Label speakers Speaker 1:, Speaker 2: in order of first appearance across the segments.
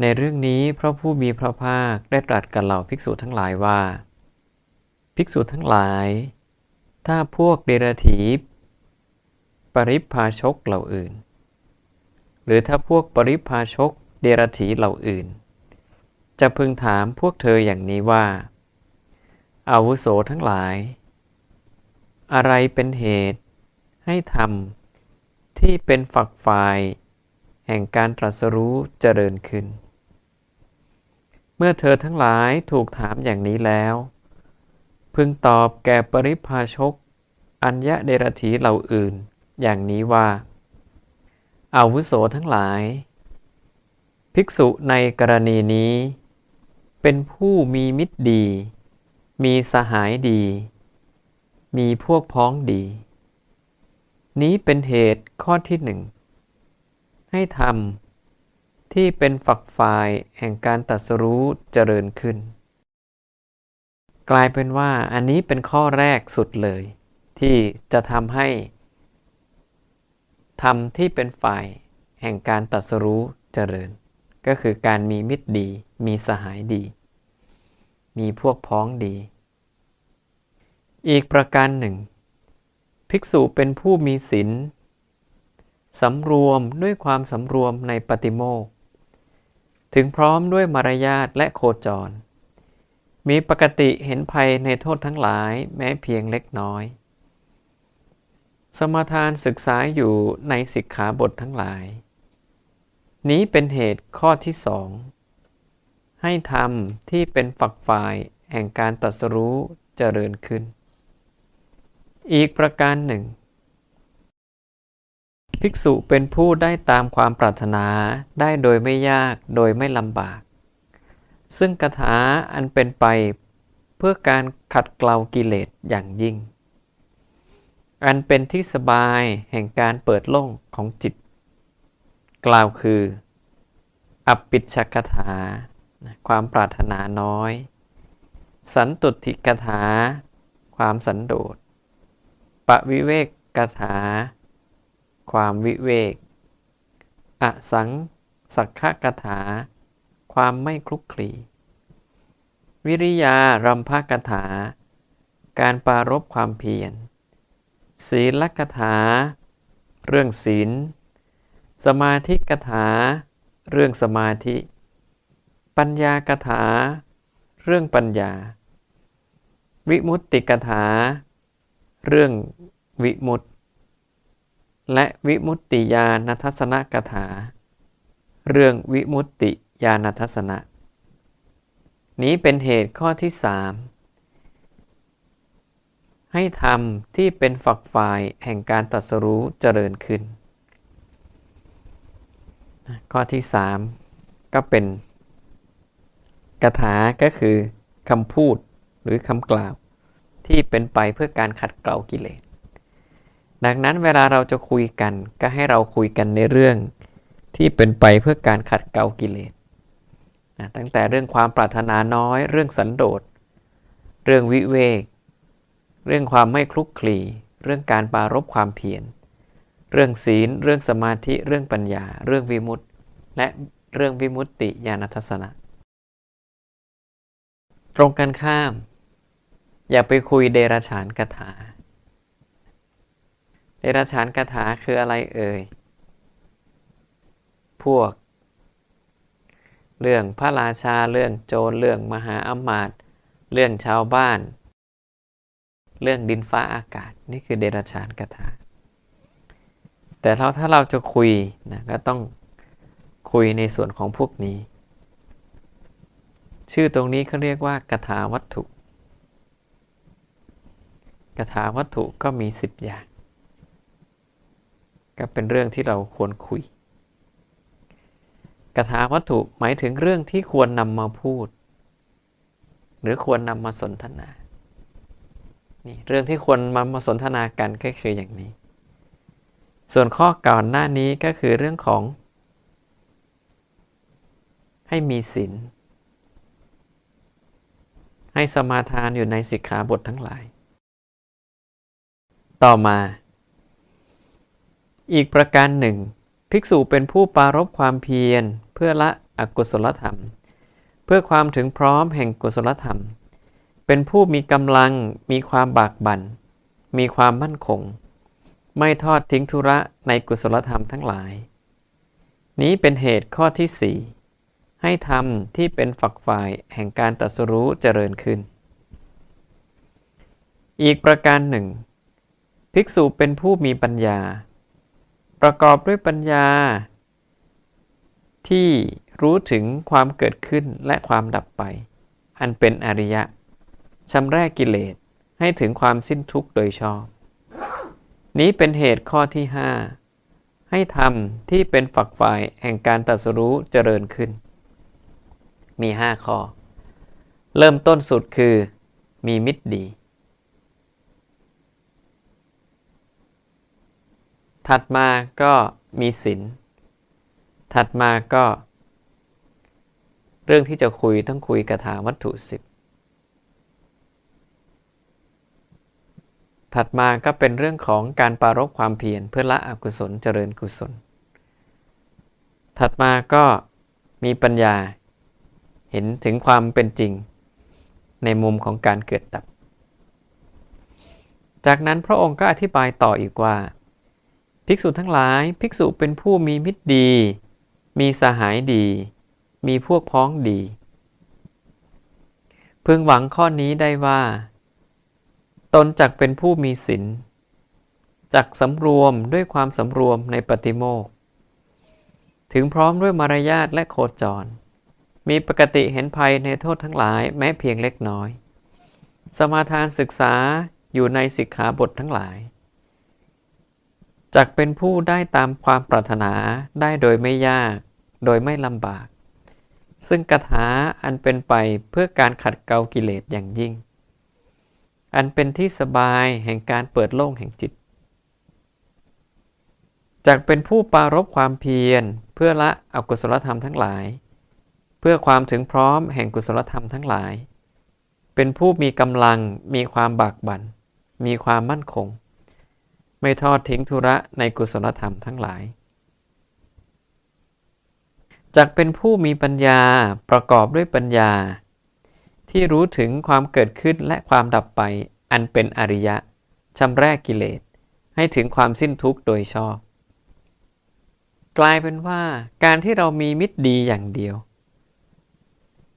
Speaker 1: ในเรื่องนี้พระผู้มีพระภาคได้ตรัสกับเหล่าภิกษุทั้งหลายว่า ภิกษุทั้งหลาย ถ้าพวกเดรถีปริพาชกเหล่าอื่น หรือถ้าพวกปริพาชกเดรถีเหล่าอื่น จะพึงถามพวกเธออย่างนี้ว่า อาวุโสทั้งหลาย อะไรเป็นเหตุให้ทำที่เป็นฝักฝ่าย แห่งการตรัสรู้เจริญขึ้น เมื่อเธอทั้งหลายถูกถามอย่างนี้แล้ว พึงตอบแก่ปริพาชก อัญญะเดรถีเหล่าอื่น อย่างนี้ว่า อาวุโสทั้งหลาย ภิกษุในกรณีนี้ เป็นผู้มีมิตรดี มีสหายดี มีพวกพ้องดี นี้เป็นเหตุข้อที่หนึ่งให้ทำ ที่เป็นฝักฝ่ายแห่งการตรัสรู้เจริญขึ้น กลายเป็นว่าอันนี้เป็นข้อแรกสุดเลย ที่จะทำให้ทำที่เป็นฝ่ายแห่งการตรัสรู้เจริญ ก็คือการมีมิตรดี มีสหายดี มีพวกพ้องดี อีกประการหนึ่ง ภิกษุเป็นผู้มีศีลสำรวมด้วยความสำรวมในปฏิโมก ถึงพร้อมด้วยมารยาทและโคจร มีปกติเห็นภัยในโทษทั้งหลายแม้เพียงเล็กน้อย สมทานศึกษาอยู่ในสิกขาบททั้งหลาย นี้เป็นเหตุข้อที่สองให้ทำที่เป็นฝักฝ่ายแห่งการตรัสรู้เจริญขึ้น อีกประการหนึ่ง ภิกษุเป็นผู้ได้ตามความปรารถนาได้โดยไม่ยากโดยไม่ลำบาก ซึ่งคาถาอันเป็นไปเพื่อการขัดเกลากิเลสอย่างยิ่ง อันเป็นที่สบายแห่งการเปิดโล่งของจิต กล่าวคือ อัปปิชกถา ความปรารถนาน้อย สันตุติกถา ความสันโดษปวิเวกกถา ความวิเวก อสัง สักขกถา ความไม่คลุกคลี วิริยารัมภกถา การปารบความเพียร ศีลกถา เรื่องศีล สมาธิกถา เรื่องสมาธิ ปัญญากถา เรื่องปัญญา วิมุตติกถา เรื่องวิมุตติ และวิมุตติญาณทัศนกถา เรื่องวิมุตติญาณทัศนะ นี้เป็นเหตุข้อที่สามให้ทำที่เป็นฝักฝ่ายแห่งการตรัสรู้เจริญขึ้น ข้อที่สามก็เป็นกถาก็คือคำพูดหรือคำกล่าวที่เป็นไปเพื่อการขัดเกลากิเลส ดังนั้นเวลาเราจะคุยกันก็ให้เราคุยกันในเรื่องที่เป็นไปเพื่อการขัดเกลากิเลสตั้งแต่เรื่องความปรารถนาน้อย เรื่องสันโดษ เรื่องวิเวก เรื่องความไม่คลุกคลี เรื่องการปารบความเพียร เรื่องศีล เรื่องสมาธิ เรื่องปัญญา เรื่องวิมุตติ และเรื่องวิมุตติญาณทัศนะ ตรงกันข้าม อย่าไปคุยเดรัจฉานคาถา เดรัจฉานคาถาคืออะไรเอ่ย พวก เรื่องพระราชาเรื่องโจรเรื่องมหาอมาตย์เรื่องชาวบ้าน เรื่องดินฟ้าอากาศ นี่คือเดรัจฉานคาถา แต่เราถ้าเราจะคุยนะก็ต้องคุยในส่วนของพวกนี้ ชื่อตรงนี้เขาเรียกว่ากถาวัตถุกถาวัตถุก็มี 10 อย่าง ก็เป็นเรื่องที่เราควรคุยกถาวัตถุหมายถึงเรื่องที่ควรนำมาพูด หรือควรนำมาสนทนานี่เรื่องที่ควรมามาสนทนากันก็คืออย่างนี้ ส่วนข้อก่อนหน้านี้ก็คือเรื่องของ ให้มีศีลให้สมาทานอยู่ในสิกขาบททั้งหลาย ต่อมา อีกประการหนึ่ง ภิกษุเป็นผู้ปารบความเพียร เพื่อละอกุศลธรรม เพื่อความถึงพร้อมแห่งกุศลธรรม เป็นผู้มีกำลังมีความบากบัน่น มีความมั่นคง ไม่ทอดทิ้งธุระในกุศลธรรมทั้งหลาย นี้เป็นเหตุข้อที่สี่ให้ธรรมที่เป็นฝักฝ่ายแห่งการตรัสรู้เจริญขึ้น อีกประการหนึ่ง ภิกษุเป็นผู้มีปัญญา ประกอบด้วยปัญญา ที่รู้ถึงความเกิดขึ้นและความดับไป อันเป็นอริยะชำแรกกิเลสให้ถึงความสิ้นทุกข์โดยชอบ นี้เป็นเหตุข้อที่ห้าให้ธรรมที่เป็นฝักฝ่ายแห่งการตรัสรู้เจริญขึ้น มี 5 ข้อ เริ่มต้นสุดคือมีมิตรดี ถัดมาก็มีศีลถัดมาก็ เรื่องที่จะคุยต้องคุยกระถาวัตถุสิบถัดมาก็เป็นเรื่องของการปารบความเพียรเพื่อละอกุศลเจริญกุศล ถัดมาก็มีปัญญาเห็นถึงความเป็นจริงในมุมของการเกิดดับ จากนั้นพระองค์ก็อธิบายต่ออีกว่า ภิกษุทั้งหลายภิกษุเป็นผู้มีมิตรดี มีสหายดี มีพวกพ้องดี พึงหวังข้อนี้ได้ว่า ตนจักเป็นผู้มีศีลจักสำรวมด้วยความสำรวมในปฏิโมกถึงพร้อมด้วยมารยาทและโคจร มีปกติเห็นภัยในโทษทั้งหลายแม้เพียงเล็กน้อย สมาทานศึกษาอยู่ในสิกขาบททั้งหลาย จักเป็นผู้ได้ตามความปรารถนาได้โดยไม่ยาก โดยไม่ลำบาก ซึ่งกถาอันเป็นไปเพื่อการขัดเกลากิเลสอย่างยิ่ง อันเป็นที่สบายแห่งการเปิดโล่งแห่งจิตจักเป็นผู้ปารบความเพียร เพื่อละอกุศลธรรมทั้งหลาย เพื่อความถึงพร้อมแห่งกุศลธรรมทั้งหลาย เป็นผู้มีกำลังมีความบากบัน่นมีความมั่นคง ไม่ทอดทิ้งธุระในกุศลธรรมทั้งหลายจักเป็นผู้มีปัญญาประกอบด้วยปัญญา ที่รู้ถึงความเกิดขึ้นและความดับไปอันเป็นอริยะชำแรกกิเลส ให้ถึงความสิ้นทุกข์โดยชอบ กลายเป็นว่าการที่เรามีมิตรดีอย่างเดียว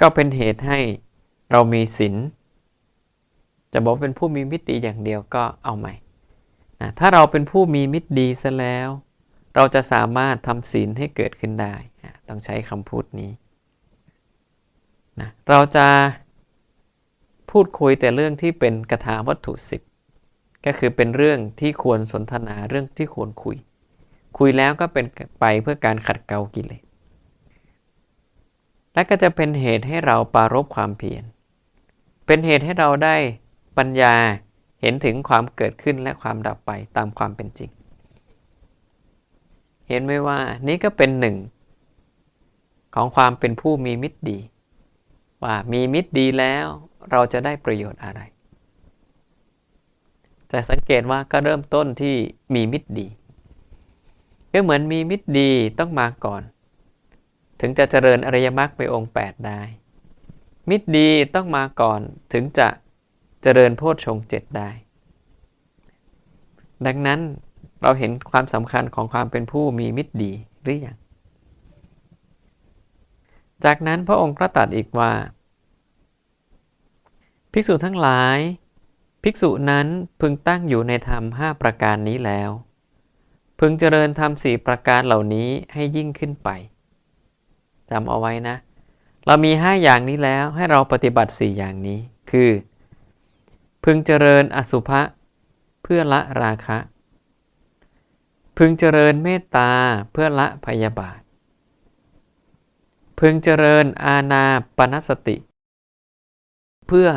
Speaker 1: ก็เป็นเหตุให้เรามีศีลจะบอกเป็นผู้มีมิตรดีอย่างเดียวก็เอาใหม่ นะถ้าเราเป็นผู้มีมิตรดีซะแล้ว เราจะสามารถทำศีลให้เกิดขึ้นได้นะต้องใช้คำพูดนี้นะเราจะพูดคุยแต่เรื่องที่เป็นกระถาวัตถุสิบก็คือเป็นเรื่องที่ควรสนทนาเรื่องที่ควรคุย คุยแล้วก็เป็นไปเพื่อการขัดเกลากิเลสและก็จะเป็นเหตุให้เราปารบความเพียรเป็นเหตุให้เราได้ปัญญา ห็นถึงความเกิดขึ้นและความดับไปตามความเป็นจริง เห็นไหมว่านี่ก็เป็นหนึ่ง ของความเป็นผู้มีมิตรดี ว่ามีมิตรดีแล้วเราจะได้ประโยชน์อะไร แต่สังเกตว่าก็เริ่มต้นที่มีมิตรดีก็เหมือนมีมิตรดีต้องมาก่อน ถึงจะเจริญอริยมรรคไปองค์ 8 ได้ มิตรดีต้องมาก่อนถึงจะ เจริญโพชฌงเจ็ดได้ ดังนั้นเราเห็นความสำคัญของความเป็นผู้มีมิตรดีหรืออยังจากนั้นพระองค์ก็ตรัสอีกว่า ภิกษุทั้งหลาย ภิกษุนั้นพึงตั้งอยู่ในธรรมห้าประการนี้แล้ว พึงเจริญธรรมสี่ประการเหล่านี้ให้ยิ่งขึ้นไปจำเอาไว้นะ เรามี5อย่างนี้แล้วให้เราปฏิบัติ4อย่างนี้ คือ พึงเจริญอสุภะเพื่อละราคะ พึงเจริญเมตตาเพื่อละพยาบาท พึงเจริญอาณาปณสติ เพื่อ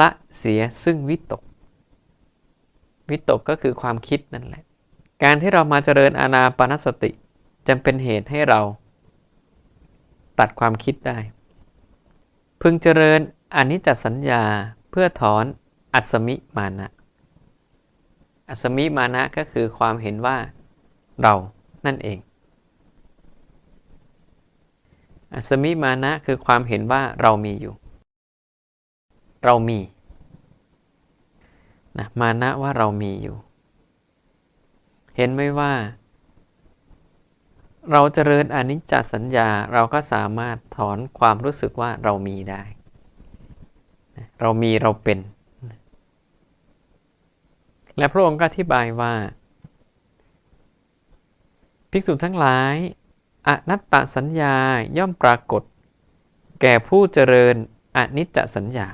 Speaker 1: ละเสียซึ่งวิตก วิตกก็คือความคิดนั่นแหละ การที่เรามาเจริญอาณาปณสติจำเป็นเหตุให้เราตัดความคิดได้ พึงเจริญอนิจจสัญญาเพื่อถอน อัศมิมานะ อัศมิมานะก็คือความเห็นว่าเรานั่นเอง อัศมิมานะคือความเห็นว่าเรามีอยู่ เรามีนะมานะว่าเรามีอยู่ เห็นไหมว่า เราเจริญอนิจจสัญญาเราก็สามารถถอนความรู้สึกว่าเรามีได้ เรามีเราเป็น และพระองค์ก็อธิบายว่า ภิกษุทั้งหลายอนัตตสัญญาย่อมปรากฏ แก่ผู้เจริญอนิจจสัญญา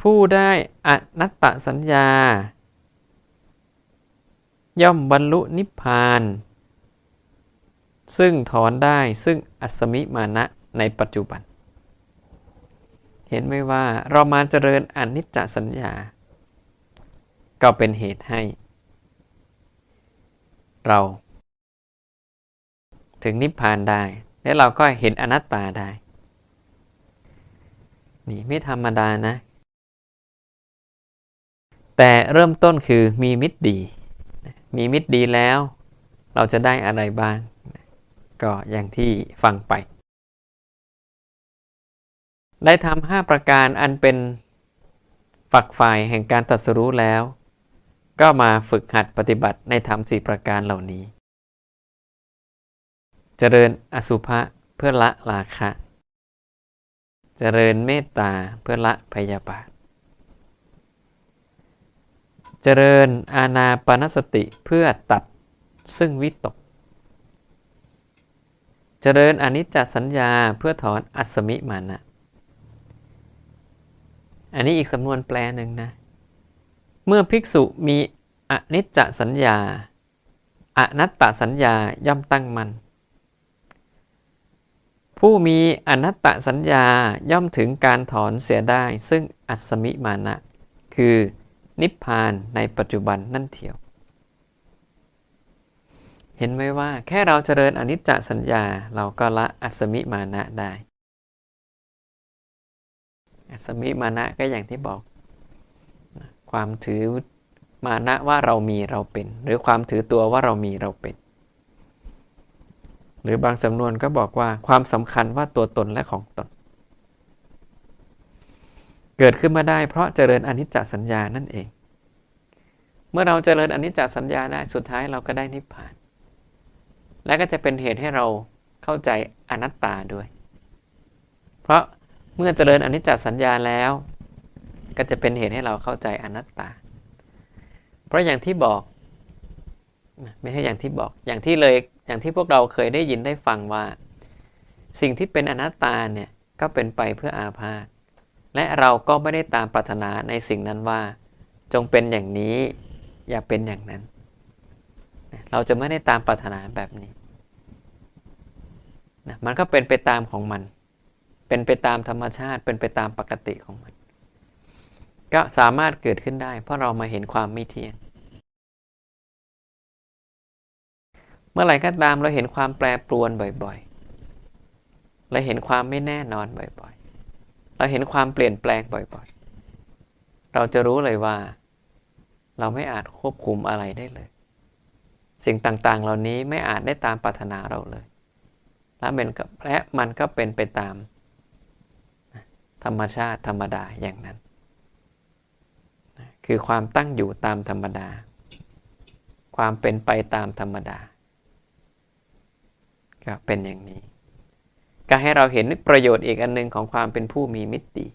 Speaker 1: ผู้ได้อนัตตสัญญา ย่อมบรรลุนิพพาน ซึ่งถอนได้ซึ่งอัสมิมานะในปัจจุบัน เห็นไหมว่าเรามาเจริญอนิจจสัญญา ก็เป็นเหตุให้ เรา ถึงนิพพานได้ และเราก็เห็นอนัตตาได้ นี่ไม่ธรรมดานะ แต่เริ่มต้นคือมีมิตรดี มีมิตรดีแล้ว เราจะได้อะไรบ้าง ก็อย่างที่ฟังไป ได้ทำห้าประการอันเป็นฝักฝ่ายแห่งการตัดสรู้แล้ว ก็มาฝึกหัดปฏิบัติในธรรมสี่ประการเหล่านี้ เจริญอสุภะเพื่อละราคะ เจริญเมตตาเพื่อละพยาบาท เจริญอาณาปณสติเพื่อตัดซึ่งวิตก เจริญอนิจจสัญญาเพื่อถอนอัศมิมานะ อันนี้อีกสำนวนแปลหนึ่งนะเเมื่อภิกษุมีอนิจจสัญญา อนัตตสัญญาย่อมตั้งมัน่นผู้มีอนัตตสัญญาย่อมถึงการถอนเสียได้ ซึ่งอัศมิมานะ คือนิพพานในปัจจุบันนั่นเถียว เห็นไหมว่าแค่เราเจริญอนิจจสัญญาเราก็ละอัศมิมานะได้ อัศมิมานะก็อย่างที่บอก ความถือมานะว่าเรามีเราเป็น หรือความถือตัวว่าเรามีเราเป็น หรือบางสำนวนก็บอกว่าความสำคัญว่าตัวตนและของตน เกิดขึ้นมาได้เพราะเจริญอนิจจสัญญานั่นเอง เมื่อเราเจริญอนิจจสัญญาได้สุดท้ายเราก็ได้นิพพาน และก็จะเป็นเหตุให้เราเข้าใจอนัตตาด้วย เพราะเมื่อเจริญอนิจจสัญญาแล้ว ก็จะเป็นเหตุให้เราเข้าใจอนัตตา เพราะอย่างที่บอก ไม่ใช่อย่างที่บอก อย่างที่เลย อย่างที่พวกเราเคยได้ยินได้ฟังว่า สิ่งที่เป็นอนัตตาเนี่ยก็เป็นไปเพื่ออาพาธ และเราก็ไม่ได้ตามปรารถนาในสิ่งนั้นว่า จงเป็นอย่างนี้ อย่าเป็นอย่างนั้น เราจะไม่ได้ตามปรารถนาแบบนี้นะมันก็เป็นไปตามของมัน เป็นไปตามธรรมชาติ เป็นไปตามปกติของมัน ก็สามารถเกิดขึ้นได้ เพราะเรามาเห็นความไม่เที่ยง เมื่อไหร่ก็ตามเราเห็นความแปรปรวนบ่อยๆเราเห็นความไม่แน่นอนบ่อยๆ เราเห็นความเปลี่ยนแปลงบ่อยๆ เราจะรู้เลยว่า เราไม่อาจควบคุมอะไรได้เลย สิ่งต่างๆ เหล่านี้ไม่อาจได้ตามปรารถนาเราเลย และมันและมันก็เป็นไปตาม ธรรมชาติธรรมดาอย่างนั้น คือความตั้งอยู่ตามธรรมดา ความเป็นไปตามธรรมดาก็เป็นอย่างนี้ ก็ให้เราเห็นประโยชน์อีกอันหนึ่งของความเป็นผู้มีมิตรดี